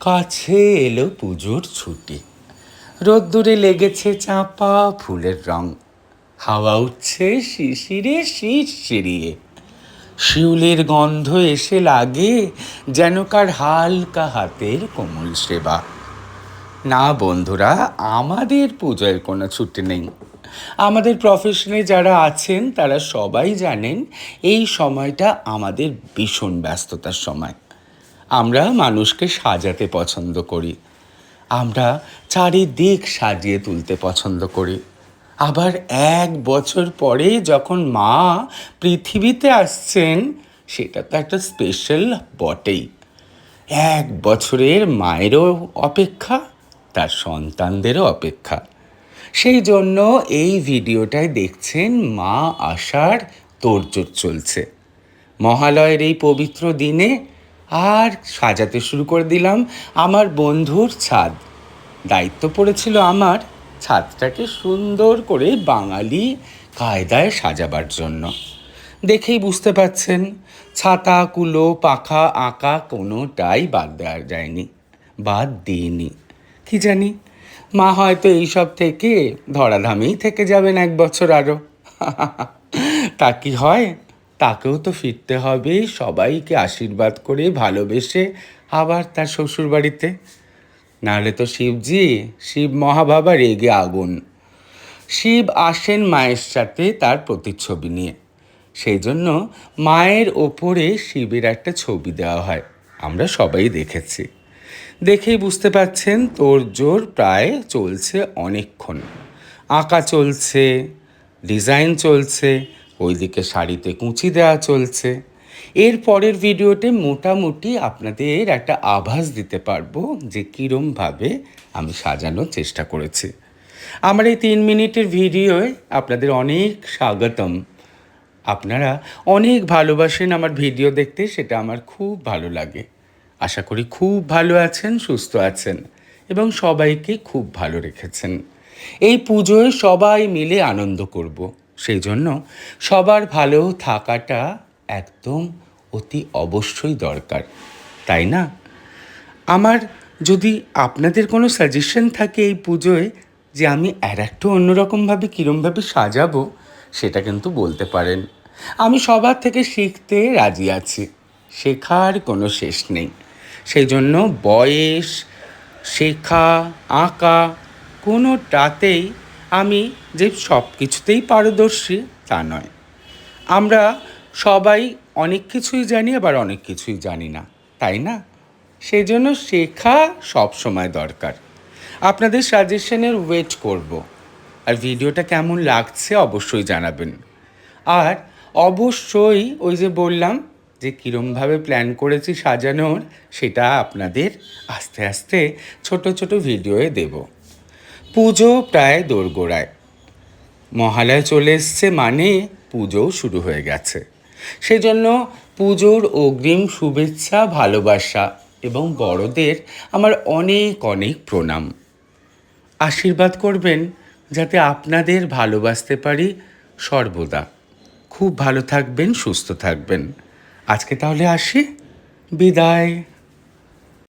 কাছে এলো পুজোর ছুটি। রোদ্দুরে লেগেছে চাঁপা ফুলের রং। হাওয়া উঠছে শিশিরে শিরশিরিয়ে শিউলের গন্ধ এসে লাগে যেন কার হালকা হাতের কোমল সেবা। না বন্ধুরা, আমাদের পুজোয় কোনো ছুটি নেই। আমাদের প্রফেশনে যারা আছেন, তারা সবাই জানেন এই সময়টা আমাদের ভীষণ ব্যস্ততার সময়। আমরা মানুষকে সাজাতে পছন্দ করি। আমরা চারিদিক সাজিয়ে তুলতে পছন্দ করি। আবার এক বছর পরে যখন মা পৃথিবীতে আসছেন, সেটা তো একটা স্পেশাল বটেই। এক বছরের মায়েরও অপেক্ষা, তার সন্তানদেরও অপেক্ষা। সেই জন্য এই ভিডিওটায় দেখছেন মা আসার তোড়জোড় চলছে। মহালয়ের এই পবিত্র দিনে আর সাজাতে শুরু করে দিলাম আমার বন্ধুর ছাদ। দায়িত্ব পড়েছিল আমার ছাদটাকে সুন্দর করে বাঙালি কায়দায় সাজাবার জন্য। দেখেই বুঝতে পাচ্ছেন ছাতা, কুলো, পাখা, আঁকা কোনোটাই বাদ দেওয়া যায়নি, বাদ দিইনি। কি জানি, মা হয়তো এইসব থেকে ধরাধামেই থেকে যাবেন এক বছর আরও। তা কি হয়? তাকেও তো ফিরতে হবে। সবাইকে আশীর্বাদ করে ভালোবেসে আবার তার শ্বশুর বাড়িতে নাহলে তো শিবজি, শিব মহাবাবা রেগে আগুন। শিব আসেন মায়ের সাথে তার প্রতিচ্ছবি নিয়ে। সেই জন্য মায়ের ওপরে শিবের একটা ছবি দেওয়া হয়। আমরা সবাই দেখেছি। দেখেই বুঝতে পাচ্ছেন তোর জোর প্রায় চলছে অনেকক্ষণ। আঁকা চলছে, ডিজাইন চলছে ওইদিকে শাড়িতে কুঁচি দেওয়া চলছে। এর পরের ভিডিওতে মোটামুটি আপনাদের একটা আভাস দিতে পারব যে কীরমভাবে আমি সাজানোর চেষ্টা করেছি। আমার এই তিন মিনিটের ভিডিওয় আপনাদের অনেক স্বাগতম। আপনারা অনেক ভালোবাসেন আমার ভিডিও দেখতে, সেটা আমার খুব ভালো লাগে। আশা করি খুব ভালো আছেন, সুস্থ আছেন এবং সবাইকে খুব ভালো রেখেছেন। এই পুজোয় সবাই মিলে আনন্দ করব। সেই জন্য সবার ভালো থাকাটা একদম অতি অবশ্যই দরকার, তাই না? আমার যদি আপনাদের কোনো সাজেশন থাকে এই পুজোয় যে আমি আর একটু অন্যরকমভাবে কীরমভাবে সাজাবো, সেটা কিন্তু বলতে পারেন। আমি সবার থেকে শিখতে রাজি আছি, শেখার কোনো শেষ নেই। সেই জন্য বয়স, শেখা, আঁকা, কোনোটাতেই আমি যে সব কিছুতেই পারদর্শী, তা নয়। আমরা সবাই অনেক কিছুই জানি, আবার অনেক কিছুই জানি না, তাই না? সেই জন্য শেখা সব সময় দরকার। আপনাদের সাজেশনের ওয়েট করব। আর ভিডিওটা কেমন লাগছে অবশ্যই জানাবেন। আর অবশ্যই ওই যে বললাম যে কীরমভাবে প্ল্যান করেছি সাজানোর, সেটা আপনাদের আস্তে আস্তে ছোট ছোট ভিডিওয়ে দেব। পুজো প্রায় দোরগোড়ায়। মহালয় চলে এসছে মানে পুজোও শুরু হয়ে গেছে। সেজন্য পুজোর অগ্রিম শুভেচ্ছা, ভালোবাসা এবং বড়দের আমার অনেক অনেক প্রণাম। আশীর্বাদ করবেন যাতে আপনাদের ভালোবাসতে পারি সর্বদা। খুব ভালো থাকবেন, সুস্থ থাকবেন। আজকে তাহলে আসি। বিদায়।